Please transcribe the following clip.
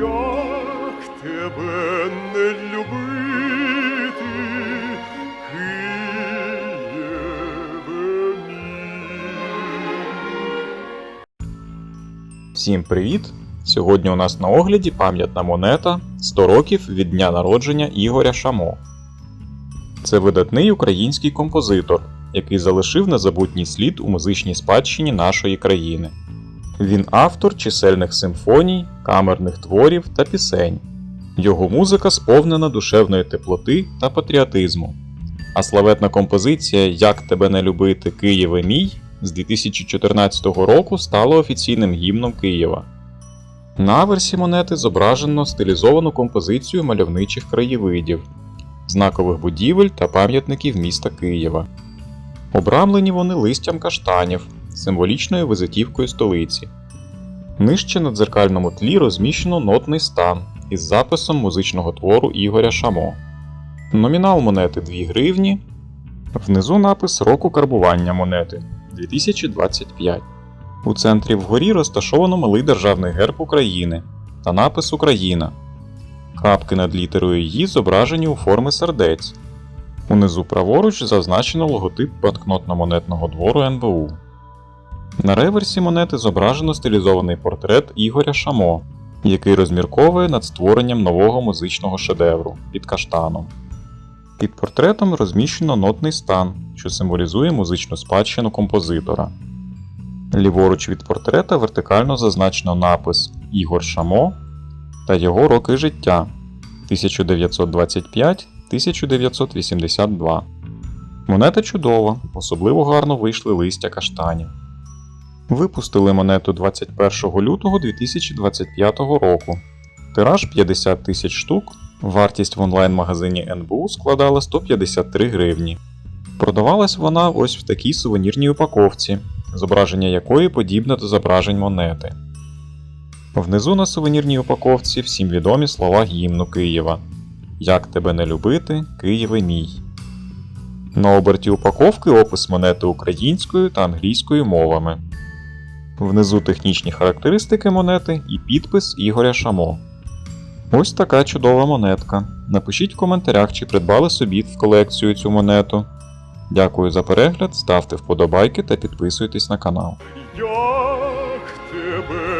Як тебе не любити, Києве? Всім привіт! Сьогодні у нас на огляді пам'ятна монета 100 років від дня народження Ігоря Шамо. Це видатний український композитор, який залишив незабутній слід у музичній спадщині нашої країни. Він автор чисельних симфоній, камерних творів та пісень. Його музика сповнена душевної теплоти та патріотизму. А славетна композиція Як тебе не любити, Києве мій з 2014 року стала офіційним гімном Києва. На аверсі монети зображено стилізовану композицію мальовничих краєвидів, знакових будівель та пам'ятників міста Києва. Обрамлені вони листям каштанів, символічною визитівкою столиці. Нижче на дзеркальному тлі розміщено нотний стан із записом музичного твору Ігоря Шамо. Номінал монети 2 гривні. Внизу напис року карбування монети 2025. У центрі вгорі розташовано малий державний герб України та напис Україна. Крапки над літерою «Ї» зображені у форми сердець. Унизу праворуч зазначено логотип банкнотно-монетного двору НБУ. На реверсі монети зображено стилізований портрет Ігоря Шамо, який розмірковує над створенням нового музичного шедевру під каштаном. Під портретом розміщено нотний стан, що символізує музичну спадщину композитора. Ліворуч від портрета вертикально зазначено напис Ігор Шамо та його роки життя 1925-1982. Монета чудова, особливо гарно вийшли листя каштанів. Випустили монету 21 лютого 2025 року. Тираж 50 тисяч штук, вартість в онлайн-магазині НБУ складала 153 гривні. Продавалась вона ось в такій сувенірній упаковці, зображення якої подібне до зображень монети. Внизу на сувенірній упаковці всім відомі слова гімну Києва Як тебе не любити, Києве мій. На оберті упаковки опис монети українською та англійською мовами. Внизу технічні характеристики монети і підпис Ігоря Шамо. Ось така чудова монетка. Напишіть в коментарях, чи придбали собі в колекцію цю монету. Дякую за перегляд, ставте вподобайки та підписуйтесь на канал. Як тебе